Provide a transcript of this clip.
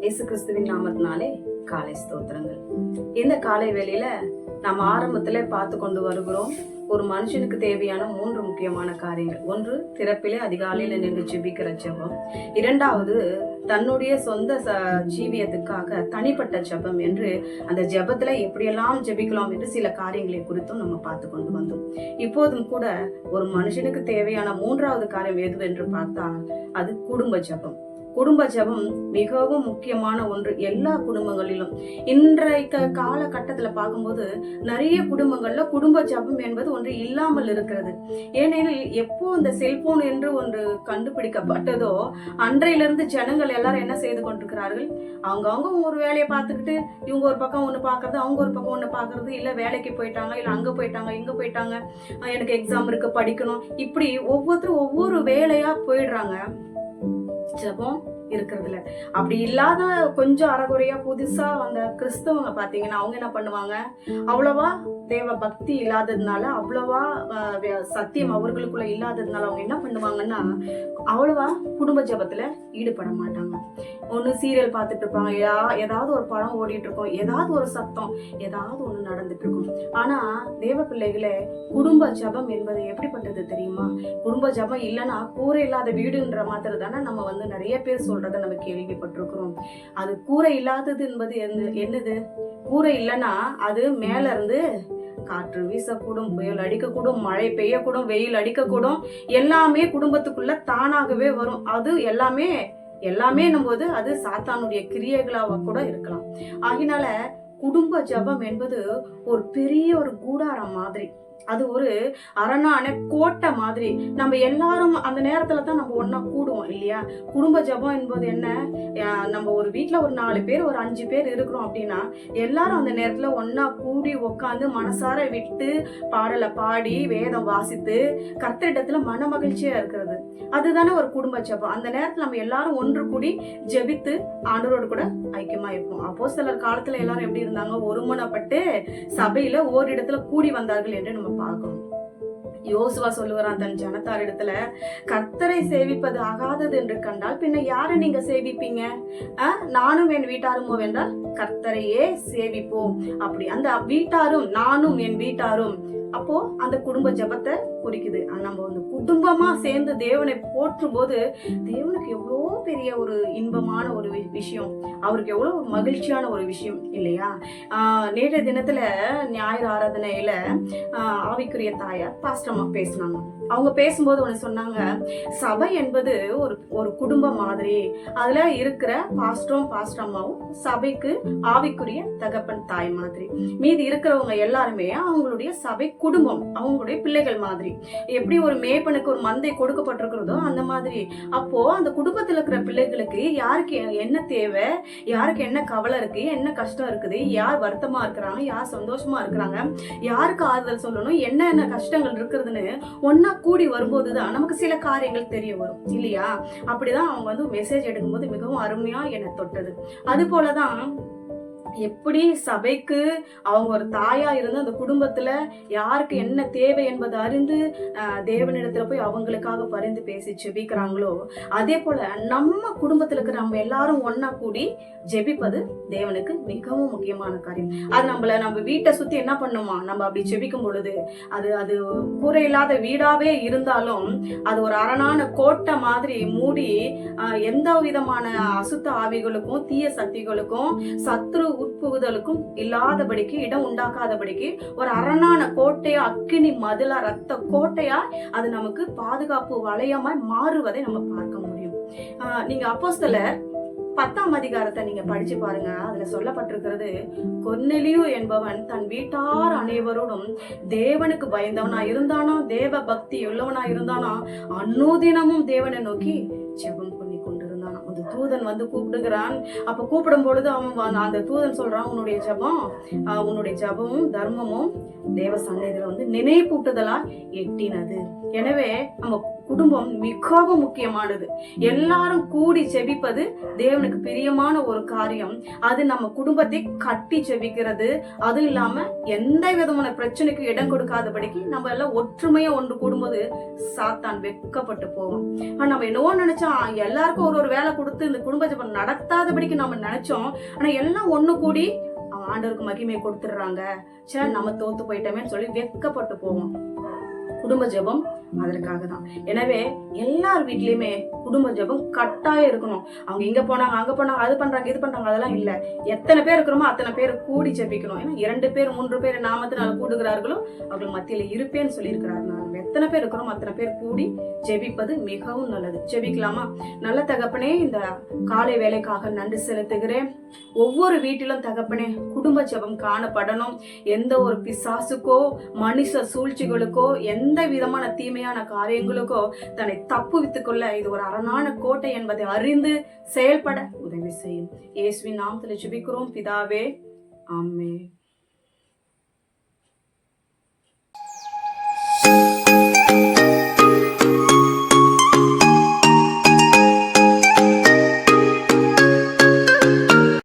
இயேசு கிறிஸ்துவின் நாமத்தினாலே காலை ஸ்தோத்திரங்கள். இந்த காலை வேளையில நாம் ஆரம்பத்துல பார்த்து கொண்டு வருகிறோம் ஒரு மனுஷனுக்கு தேவையான மூன்று முக்கியமான காரியங்கள். ஒன்று திறப்பிலே அதிகாலையில நின்று ஜெபிக்கிற ஜெபம். இரண்டாவது தன்னுடைய சொந்த ச- ஜீவியத்துக்காக தனிப்பட்ட ஜெபம் என்று அந்த ஜெபத்துல எப்படியெல்லாம் ஜெபிக்கலாம் என்று சில காரியங்களை குறித்தும் நம்ம பார்த்து கொண்டு வந்தோம். இப்போதும் கூட ஒரு மனுஷனுக்கு தேவையான மூன்றாவது காரியம் எதுவென்று பார்த்தால் அது குடும்ப ஜெபம். குடும்ப ஜெபம் மிகவும் முக்கியமான ஒன்று எல்லா குடும்பங்களிலும். இன்றைக்கு காலகட்டத்தில் பார்க்கும்போது நிறைய குடும்பங்களில் குடும்ப ஜெபம் என்பது ஒன்று இல்லாமல் இருக்கிறது. ஏனெனில் எப்போ இந்த செல்போன் என்று ஒன்று கண்டுபிடிக்கப்பட்டதோ அன்றையிலிருந்து ஜனங்கள் எல்லாரும் என்ன செய்து கொண்டிருக்கிறார்கள்? அவங்க அவங்க ஒரு வேலையை பார்த்துக்கிட்டு இவங்க ஒரு பக்கம் ஒன்று பார்க்கறது அவங்க ஒரு பக்கம் ஒன்று பார்க்கறது இல்லை வேலைக்கு போயிட்டாங்க இல்லை அங்கே போயிட்டாங்க இங்கே போயிட்டாங்க எனக்கு எக்ஸாம் இருக்கு படிக்கணும் இப்படி ஒவ்வொருத்தரும் ஒவ்வொரு வேலையாக போயிடுறாங்க. ஜெபம் இருக்கிறது அப்படி இல்லாத கொஞ்சம் அறகுறையா புதுசா வந்த கிறிஸ்தவங்க பாத்தீங்கன்னா அவங்க என்ன பண்ணுவாங்க? அவ்வளவா தேவ பக்தி இல்லாததுனால அவ்வளவா சத்தியம் அவர்களுக்குள்ள இல்லாததுனால அவங்க என்ன பண்ணுவாங்கன்னா அவ்வளவா குடும்ப ஜெபத்துல ஈடுபட மாட்டாங்க. ஒண்ணு சீரியல் பார்த்துட்டு இருப்பாங்க. ஏதா- ஏதாவது ஒரு படம் ஓடிட்டு இருக்கும். ஏதாவது ஒரு சத்தம் ஏதாவது ஒண்ணு நடந்துட்டு இருக்கும். ஆனா தேவ பிள்ளைகளே குடும்ப ஜெபம் என்பது எப்படிப்பட்டது தெரியுமா? குடும்ப ஜபம் இல்லைன்னா கூரை இல்லாத வீடுன்ற மாதிரி தானே நம்ம வந்து நிறைய பேர் சொல்றதை நம்ம கேள்விப்பட்டிருக்கிறோம். அது கூரை இல்லாதது என்பது என்ன- என்னது? கூரை இல்லைன்னா அது மேல இருந்து காற்று வீசக்கூடும் புயல் அடிக்கக்கூடும் மழை பெய்யக்கூடும் வெயில் அடிக்கக்கூடும் எல்லாமே குடும்பத்துக்குள்ள தானாகவே வரும். அது எல்லாமே எல்லாமே போது அது சாத்தானுடைய கிரியைகளாக கூட இருக்கலாம். ஆகினால குடும்ப ஜபம் என்பது ஒரு பெரிய ஒரு கூடாரம் மாதிரி. அது ஒரு அரணான கோட்டை மாதிரி. நம்ம எல்லாரும் அந்த நேரத்துல தான் நம்ம ஒன்னா கூடுவோம் இல்லையா? குடும்ப ஜெபம் என்பது என்ன? நம்ம ஒரு வீட்டுல ஒரு நாலு பேர் ஒரு அஞ்சு பேர் இருக்கிறோம் அப்படின்னா எல்லாரும் அந்த நேரத்துல ஒன்னா கூடி உட்காந்து மனசார விட்டு பாடலை பாடி வேதம் வாசித்து கர்த்தரிடத்துல மன மகிழ்ச்சியா இருக்கிறது. அதுதானே ஒரு குடும்ப ஜபம். அந்த நேரத்துல நம்ம எல்லாரும் ஒன்று கூடி ஜெபித்து ஆண்டவரோடு கூட ஐக்கியமா இருப்போம் அப்போ சிலர் காலத்துல எல்லாரும் எப்படி இருந்தாங்க? ஒருமனப்பட்டு சபையில ஓரிடத்துல கூடி வந்தார்கள் என்று நம்ம பார்க்கணும் யோசுவா சொல்லுகிறான் தன் ஜனத்தார் இடத்துல கர்த்தரை சேவிப்பது ஆகாதது என்று கண்டால் பின்ன யாரை நீங்க சேவிப்பீங்க? நானும் என் வீட்டாருமோ? என்றால் கர்த்தரையே சேவிப்போம். அப்படி அந்த வீட்டாரும் நானும் என் வீட்டாரும். அப்போ அந்த குடும்ப ஜெபத்தை குறிக்குது. நம்ம வந்து குடும்பமா சேர்ந்து தேவனை போற்றும் போது தேவனுக்கு எவ்வளோ பெரிய ஒரு இன்பமான ஒரு வி- விஷயம். அவருக்கு எவ்வளோ ஒரு மகிழ்ச்சியான ஒரு விஷயம் இல்லையா? நேற்று நேற்றைய தினத்துல ஞாயிறு ஆராதனையில ஆவிக்குரிய தாயார் பாஸ்டமா பேசினாங்க. அவங்க பேசும்போது ஒன்று சொன்னாங்க சபை என்பது ஒரு ஒரு குடும்பம் மாதிரி அதில் இருக்கிற பாஸ்டரும் பாஸ்டம்மாவும் சபைக்கு ஆவிக்குரிய தகப்பன் தாய் மாதிரி. மீதி இருக்கிறவங்க எல்லாருமே அவங்களுடைய சபை குடும்பம் அவங்களுடைய பிள்ளைகள் மாதிரி. எப்படி ஒரு மேய்ப்பனுக்கு ஒரு மந்தை கொடுக்கப்பட்டிருக்கிறதோ அந்த மாதிரி. அப்போ அந்த குடும்பத்தில் இருக்கிற பிள்ளைகளுக்கு யாருக்கு என்ன தேவை? யாருக்கு என்ன கவலை இருக்கு? என்ன கஷ்டம் இருக்குது? யார் வருத்தமா இருக்கிறாங்க? யார் சந்தோஷமா இருக்கிறாங்க? யாருக்கு ஆறுதல் சொல்லணும்? என்னென்ன கஷ்டங்கள் இருக்கிறதுன்னு ஒன்னா கூடி வரும்போது தான் நமக்கு சில காரியங்கள் தெரிய வரும். இல்லையா? அப்படிதான் அவங்க வந்து மெசேஜ் எடுக்கும்போது மிகவும் அருமையா என்னை தொட்டது. அது போலதான் எப்படி சபைக்கு அவங்க ஒரு தாயா இருந்து அந்த குடும்பத்துல யாருக்கு என்ன தேவை என்பதை அறிந்து தேவனிடத்துல போய் அவங்களுக்காக பரிந்து பேசி ஜெபிக்கிறாங்களோ? அதே போல நம்ம குடும்பத்துல இருக்கிற நம்ம எல்லாரும் ஒன்னா கூடி ஜெபிப்பது தேவனுக்கு மிகவும் முக்கியமான காரியம். அது நம்மள நம்ம வீட்டை சுத்தி என்ன பண்ணுமா? நம்ம அப்படி ஜெபிக்கும் பொழுது அது அது கூரை இல்லாத வீடாவே இருந்தாலும் அது ஒரு அரணான கோட்டை மாதிரி மூடி எந்த விதமான அசுத்த ஆவிகளுக்கும் தீய சக்திகளுக்கும் சத்ரு உட்புகுதலுக்கும் இல்லாதபடிக்கு இடம் உண்டாக்காதபடிக்கு ஒரு அரணான கோட்டையா அக்கினி மதுளா ரத்த கோட்டையா அது நமக்கு பாதுகாப்பு வளையமாய் மாறுவதை நம்ம பார்க்க முடியும். ஆஹ், நீங்க அப்போஸ்தலர் பத்தாம் அதிகாரத்தை நீங்க படிச்சு பாருங்க. அதுல சொல்லப்பட்டிருக்கிறது கொர்நெலியு என்பவன் தன் வீட்டார் அனைவரோடும் தேவனுக்கு பயந்தவனா இருந்தானா தேவ பக்தி உள்ளவனா இருந்தானா அன்னோதினமும் தேவனை நோக்கி தூதன் வந்து கூப்பிடுகிறான். அப்ப கூப்பிடும் பொழுது அவன் அந்த தூதன் சொல்றான் உன்னுடைய ஜெபம் உன்னுடைய ஜெபமும் தர்மமும் தேவ சந்நிதியில வந்து நினைப்பூட்டுதலா எட்டினது. எனவே நம்ம குடும்பம் மிகவும் முக்கியமானது. எல்லாரும் கூடி செபிப்பது தேவனுக்கு பிரியமான ஒரு காரியம். அது நம்ம குடும்பத்தை கட்டி செபிக்கிறது. அதுவும் இல்லாம எந்த விதமான பிரச்சனைக்கு இடம் கொடுக்காதபடிக்கு நம்ம எல்லாம் ஒற்றுமையா ஒன்று கூடும்போது சாத்தான் வெக்கப்பட்டு போவோம். ஆனா நம்ம என்னவோ நினைச்சோம் எல்லாருக்கும் ஒரு ஒரு வேலை கொடுத்து இந்த குடும்ப ஜெபம் நடத்தாதபடிக்கு நம்ம நினைச்சோம். ஆனா எல்லாம் ஒண்ணு கூடி ஆண்டவருக்கு மகிமையை கொடுத்துடுறாங்க. சே நம்ம தோத்து போயிட்டோமேன்னு சொல்லி வெக்கப்பட்டு போவோம். குடும்ப ஜெபம் அதற்காக தான் எனவே எல்லார் வீட்லயுமே குடும்ப ஜெபம் கட்டாயம் இருக்கணும். அவங்க இங்க போனாங்க அங்க போனாங்க அது பண்றாங்க இது பண்றாங்க அதெல்லாம் இல்ல. எத்தனை பேர் இருக்கிறோமோ அத்தனை பேர் கூடி ஜெபிக்கணும். ஏன்னா இரண்டு பேர் மூன்று பேர் நாமத்தினால கூடுகிறார்களோ அவர்கள் மத்தியில இருப்பேன்னு சொல்லியிருக்கிறார். நான் எத்தனை பேர் இருக்கிறோமோ அத்தனை பேர் கூடி ஜெபிப்பது மிகவும் நல்லது. ஜெபிக்கலாமா? நல்ல தகப்பனே இந்த காலை வேலைக்காக நன்றி செலுத்துகிறேன். ஒவ்வொரு வீட்டிலும் தகப்பனே குடும்ப ஜெபம் காணப்படணும். எந்த ஒரு பிசாசுக்கோ மனுஷ சூழ்ச்சிகளுக்கோ எந்த விதமான தீமையான காரியங்களுக்கோ தன்னை தப்புவித்துக் கொள்ள இது ஒரு அரணான கோட்டை என்பதை அறிந்து செயல்பட உதவி செய்யும். இயேசுவின் நாமத்தில் ஜெபிக்கிறோம். பிதாவே ஆமே